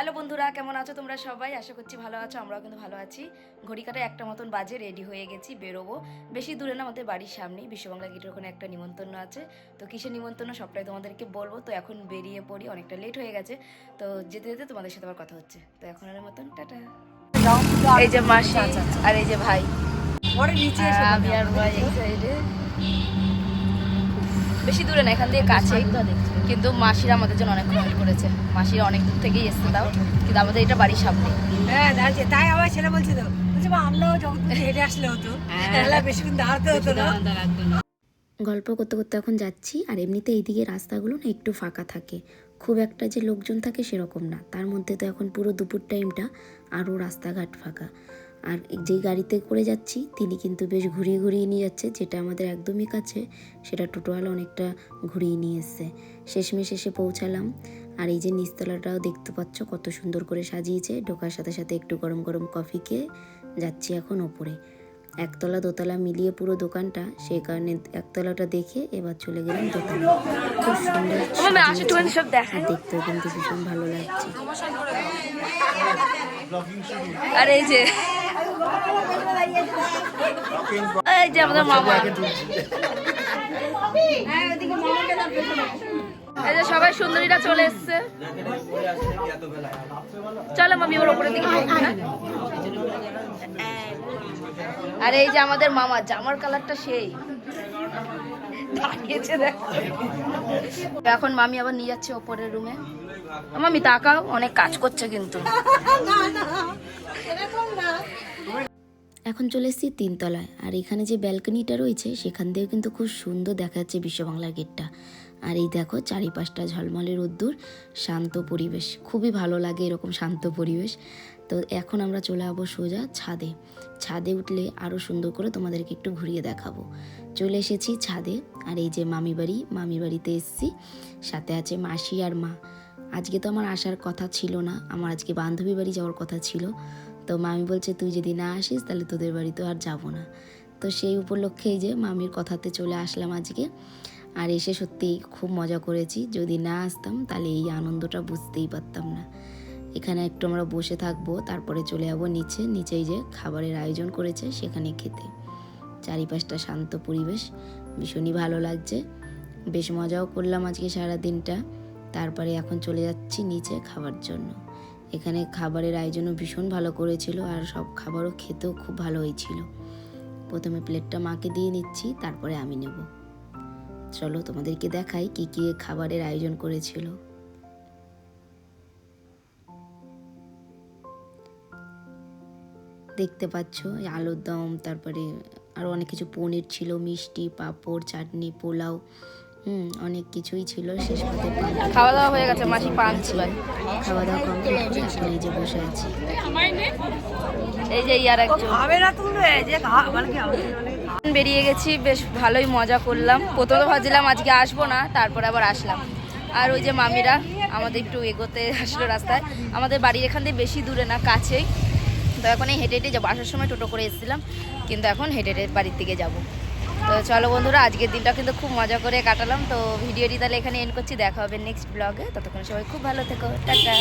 Hello বন্ধুরা কেমন আছো তোমরা সবাই? আশা করছি ভালো আছো আমরাও কিন্তু ভালো আছি। ঘড়ি কাটায় একটা মতন বাজে রেডি হয়ে গেছি বেরোবো। বেশি দূরে না আমাদের বাড়ির সামনেই বিশ্ববাংলা গেটের ওখানে একটা নিমন্ত্রণ আছে। তো কিসের নিমন্ত্রণ সবটাই তোমাদেরকে বলব। তো এখন বেরিয়ে পড়ি অনেকটা লেট হয়ে গেছে। তো যেতে যেতে তোমাদের সাথে আবার কথা হচ্ছে। তো এখন আর মতন টাটা। এই যে মাসি আর এই যে ভাই। পরে নিচে আমি আর ভাই বেশি দূরে না এখান থেকে কাছেই। কিন্তু মাসিরা আমাদের জন্য অনেক কমেন্ট করেছে। মাসিরা অনেক দূর থেকেই এসছে তাও। কিন্তু আমাদের এটা বাড়ির সামনে। হ্যাঁ দাঁড়িয়ে তাই আমার ছেলে বলছে তো। বলছে মা আমরাও যখন হেঁটে আসলে হতো। তাহলে বেশিক্ষণ দাঁড়াতে হতো না। গল্প করতে করতে এখন যাচ্ছি আর এমনিতে এইদিকে রাস্তাগুলো না একটু ফাঁকা থাকে। খুব একটা যে লোকজন থাকে সেরকম না। তার মধ্যে তো এখন পুরো দুপুর টাইমটা আরও রাস্তাঘাট ফাঁকা। আর যেই গাড়িতে করে যাচ্ছি তিনি কিন্তু বেশ ঘুরিয়ে ঘুরিয়ে নিয়ে যাচ্ছে যেটা আমাদের একদমই কাছে। সেটা টোটোওয়ালা অনেকটা ঘুরিয়ে নিয়ে এসছে। শেষমেশ এসে পৌঁছালাম। আর এই যে নিচতলাটাও দেখতে পাচ্ছ কত সুন্দর করে সাজিয়েছে। ঢোকার সাথে সাথে একটু গরম গরম কফি খেয়ে যাচ্ছি এখন ওপরে। একতলা দোতলা মিলিয়ে পুরো দোকানটা সেই কারণে একতলাটা দেখে এবার চলে গেলাম দোকানে। খুব সুন্দর দেখতেও কিন্তু ভীষণ ভালো লাগছে। আর এই যে। এই যে আমাদের মামা। এই যে সবাই সুন্দরীরা চলে এসছে। চলো মামি ওর উপরের দিকে হ্যাঁ? আর এই যে আমাদের মামা জামার কালারটা সেই। দাঁড়িয়েছে দেখো। এখন মামি আবার নিয়ে যাচ্ছে ওপরের রুমে। মামি তাকাও অনেক কাজ করছে কিন্তু। এখন চলে এসেছি তিনতলায়, আর এখানে যে ব্যালকনিটা রয়েছে, সেখান দিয়েও কিন্তু খুব সুন্দর দেখা যাচ্ছে বিশ্ববাংলার গেটটা। আর এই দেখো, চারিপাশটা ঝলমলে রোদ্দুর, শান্ত পরিবেশ। খুবই ভালো লাগে এরকম শান্ত পরিবেশ। তো এখন আমরা চলে যাব সোজা ছাদে। ছাদে উঠলে আরও সুন্দর করে তোমাদেরকে একটু ঘুরিয়ে দেখাবো। চলে এসেছি ছাদে, আর এই যে মামি বাড়ি মামি বাড়িতে এসেছি। সাথে আছে মাসি আর মা। আজকে তো আমার আসার কথা ছিল না, আমার আজকে বান্ধবী বাড়ি যাওয়ার কথা ছিল। তো মামি বলছে, তুই যদি না আসিস, তাহলে তোদের বাড়িতেও আর যাব না। তো সেই উপলক্ষে যে মামির কথাতে চলে আসলাম আজকে। আর এসে সত্যিই খুব মজা করেছি। যদি না আসতাম, তাহলে এই আনন্দটা বুঝতেই পারতাম না। এখানে একটু আমরা বসে থাকব, তারপরে চলে যাব নিচে। নিচেই যে খাবারের আয়োজন করেছে, সেখানে খেতে। চারিপাশটা শান্ত পরিবেশ, ভীষণই ভালো লাগছে। বেশ মজাও করলাম আজকে সারা দিনটা তারপরে এখন চলে যাচ্ছি নিচে খাবার জন্য। এখানে খাবারের আয়োজনও ভীষণ ভালো করেছিল আর সব খাবারও খেতেও খুব ভালো হয়েছিল। প্রথমে প্লেটটা মাকে দিয়ে নিচ্ছি, তারপরে আমি নেব। চলো তোমাদেরকে দেখাই কি কি খাবারের আয়োজন করেছিল। দেখতে পাচ্ছ আলুর দম তারপরে আরও অনেক কিছু, পনির ছিল, মিষ্টি, পাঁপড়, চাটনি, পোলাও হুম অনেক কিছুই ছিল শেষ পান্তা খাওয়া দাওয়া হয়ে গেছে মাসি পান ছিলেন খাওয়া দাওয়া কমপ্লিট করে এখন এই যে বসে আছি। এই যে ইয়ার একজন। খাবে না তুমি যে খা- মানে বেরিয়ে গেছি বেশ ভালোই মজা করলাম। প্রথমে ভাবছিলাম আজকে আসব না তারপরে আবার আসলাম। আর ওই যে মামিরা আমাদের একটু এগোতে আসলো রাস্তায়। আমাদের বাড়ির এখান থেকে বেশি দূরে না কাছেই। তো এখন এই হেঁটে হেঁটে যাব। আসার সময় টোটো করে এসেছিলাম কিন্তু এখন হেঁটে হেঁটে বাড়ির দিকে যাব। তো চলো বন্ধুরা, আজকের দিনটা কিন্তু খুব মজা করে কাটালাম। তো ভিডিওটি তাহলে এখানে এন্ড করছি। দেখা হবে নেক্সট ব্লগে ততক্ষণ সবাই খুব ভালো থেকো। টাটা।